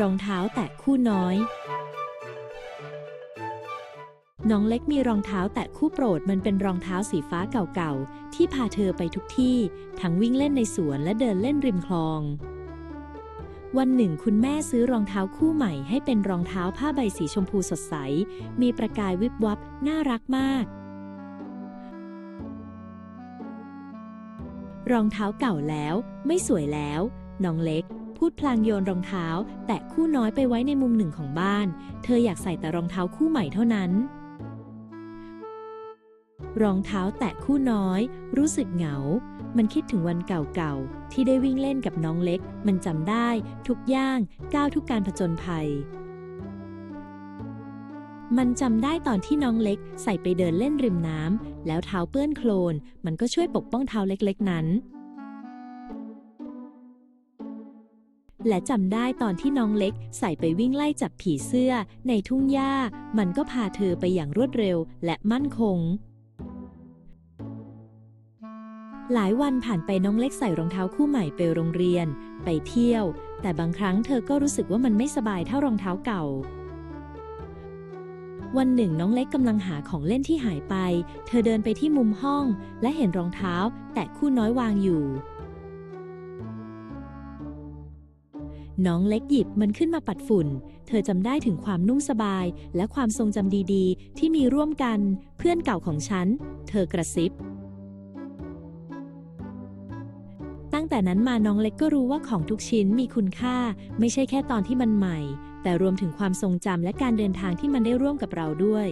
รองเท้าแตะคู่น้อย น้องเล็กมีรองเท้าแตะคู่โปรดมันเป็นรองเท้าสีฟ้าเก่าๆ ที่พาเธอไปทุกที่ ทั้งวิ่งเล่นในสวนและเดินเล่นริมคลอง วันหนึ่งคุณแม่ซื้อรองเท้าคู่ใหม่ให้เป็นรองเท้าผ้าใบสีชมพูสดใส มีประกายวิบวับ น่ารักมาก รองเท้าเก่าแล้ว ไม่สวยแล้ว น้องเล็ก พูดพลางโยนรองเท้า แตะคู่น้อยไปไว้ในมุมหนึ่งของบ้าน เธออยากใส่แต่รองเท้าคู่ใหม่เท่านั้น รองเท้าแตะคู่น้อย รู้สึกเหงา มันคิดถึงวันเก่าๆ ที่ได้วิ่งเล่นกับน้องเล็ก มันจำได้ทุกย่างก้าวทุกการผจญภัยมันจำได้ตอนที่น้องเล็กใส่ไปเดินเล่นริมน้ำแล้วเท้าเปื้อนโคลน มันก็ช่วยปกป้องเท้าเล็กๆนั้น และจำได้ตอนที่น้องเล็กใส่ไปวิ่งไล่จับผีเสื้อ ในทุ่งหญ้า มันก็พาเธอไปอย่างรวดเร็วและมั่นคง หลายวันผ่านไปน้องเล็กใส่รองเท้าคู่ใหม่ไปโรงเรียน ไปเที่ยว แต่บางครั้งเธอก็รู้สึกว่ามันไม่สบายเท่ารองเท้าเก่าวันหนึ่งน้องเล็กกำลังหาของเล่นที่หายไป เธอเดินไปที่มุมห้อง และเห็นรองเท้า แตะคู่น้อยวางอยู่ น้องเล็กหยิบมันขึ้นมาปัดฝุ่น เธอจำได้ถึงความนุ่มสบาย และความทรงจำดีๆ ที่มีร่วมกัน เพื่อนเก่าของฉัน เธอกระซิบ ตั้งแต่นั้นมาน้องเล็กก็รู้ว่าของทุกชิ้นมีคุณค่า ไม่ใช่แค่ตอนที่มันใหม่ แต่รวมถึงความทรงจำและการเดินทางที่มันได้ร่วมกับเราด้วย